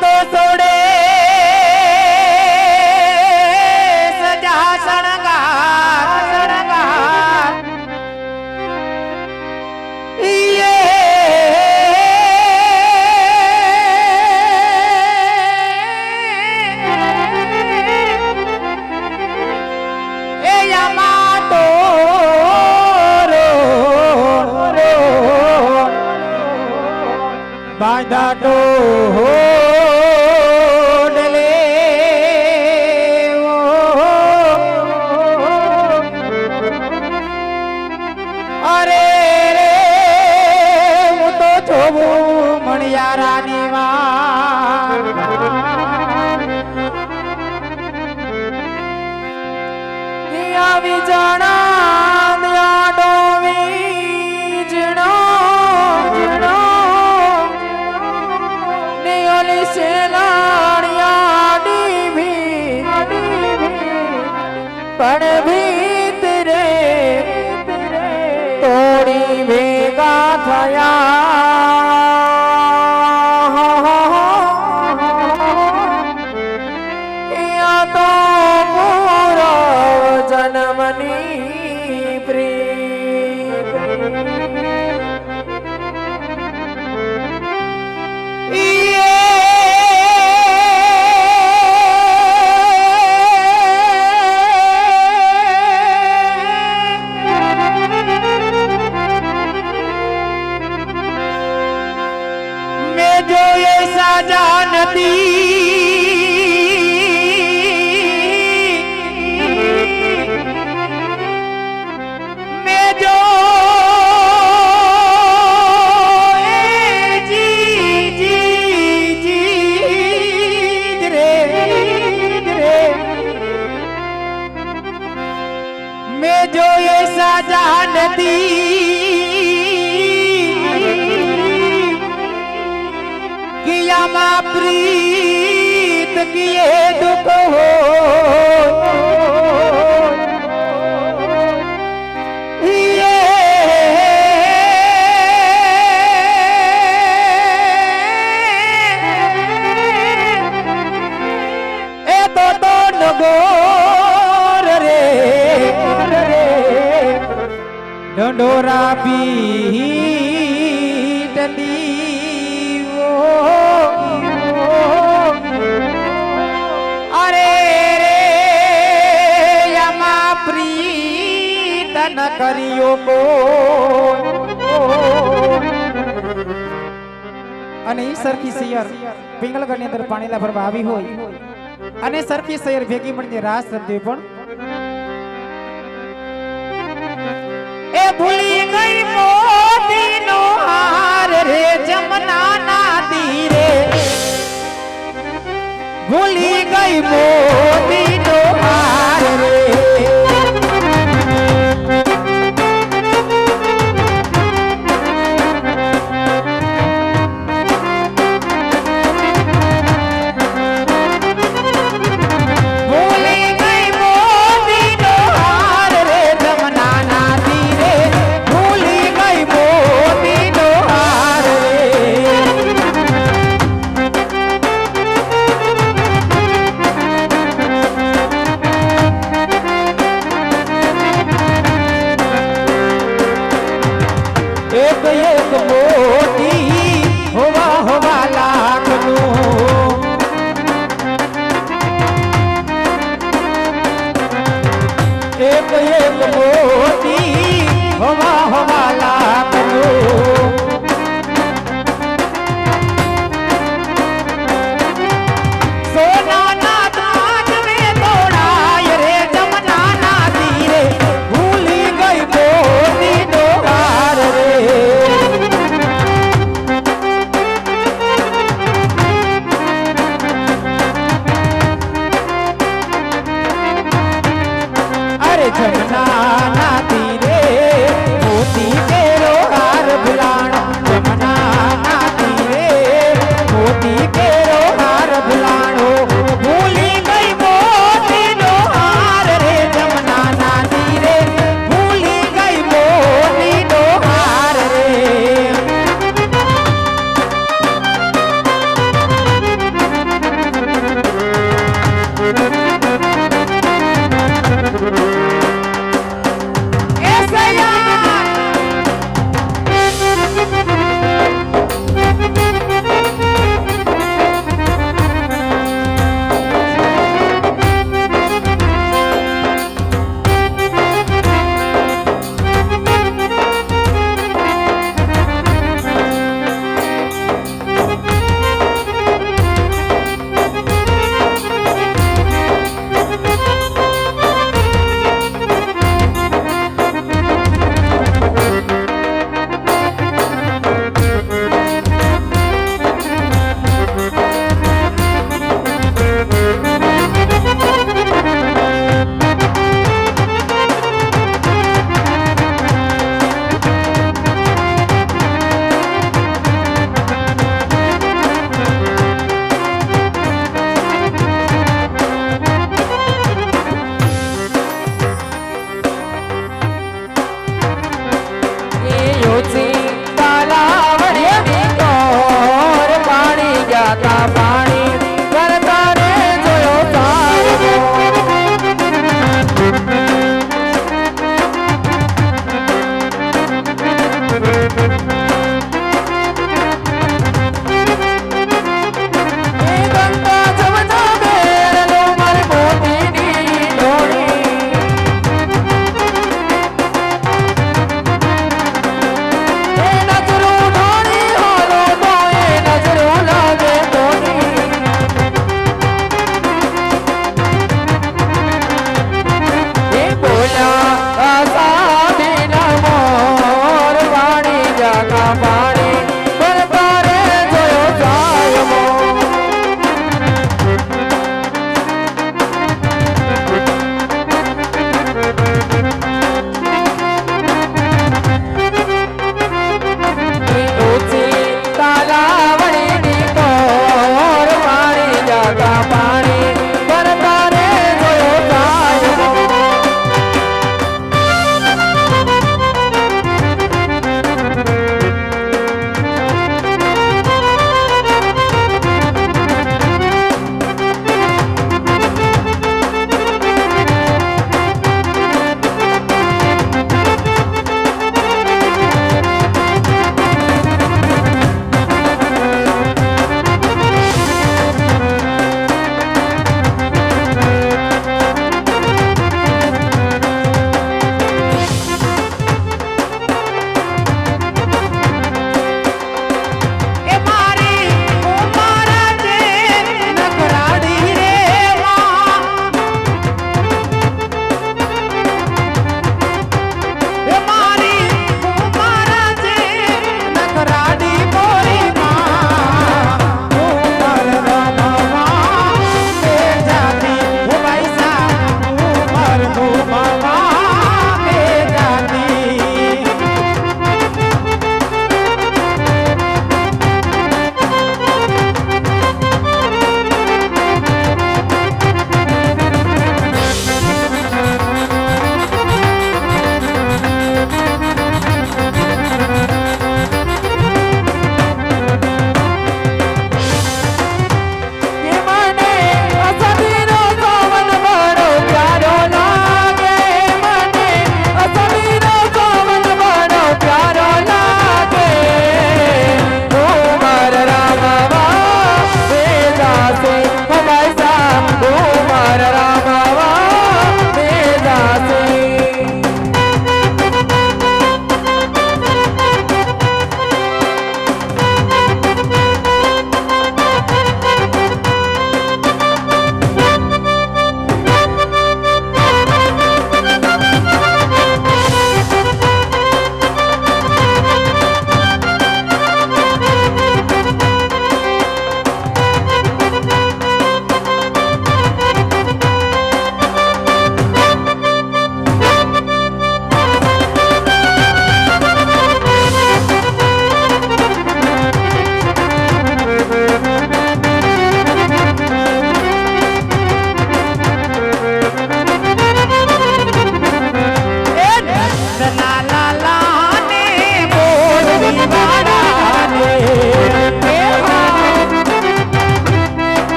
યાદો સોડે સજા શણગાર શણગાર. એ યમાતો રો રો બાંધા પણ ભીતરે તોડી ભેગા થયા. સાજા નથી મેં જો કિયામાં પ્રીત કિએ દુઃખ હો એ તો પ્રીત ન કર્યો કો અને ઈ સરખી સિયર પિંગલગઢની અંદર પાણીલા ભરવા આવી હોય. અને સરખી સૈયર ભેગી મળીને રાસ રમતી પણ. એ ભૂલી ગઈ મોતીનો હાર રે જમના ના તીરે. ભૂલી ગઈ મોતીનો હાર રે. એક એક મોતી હવા હવા Bye-bye.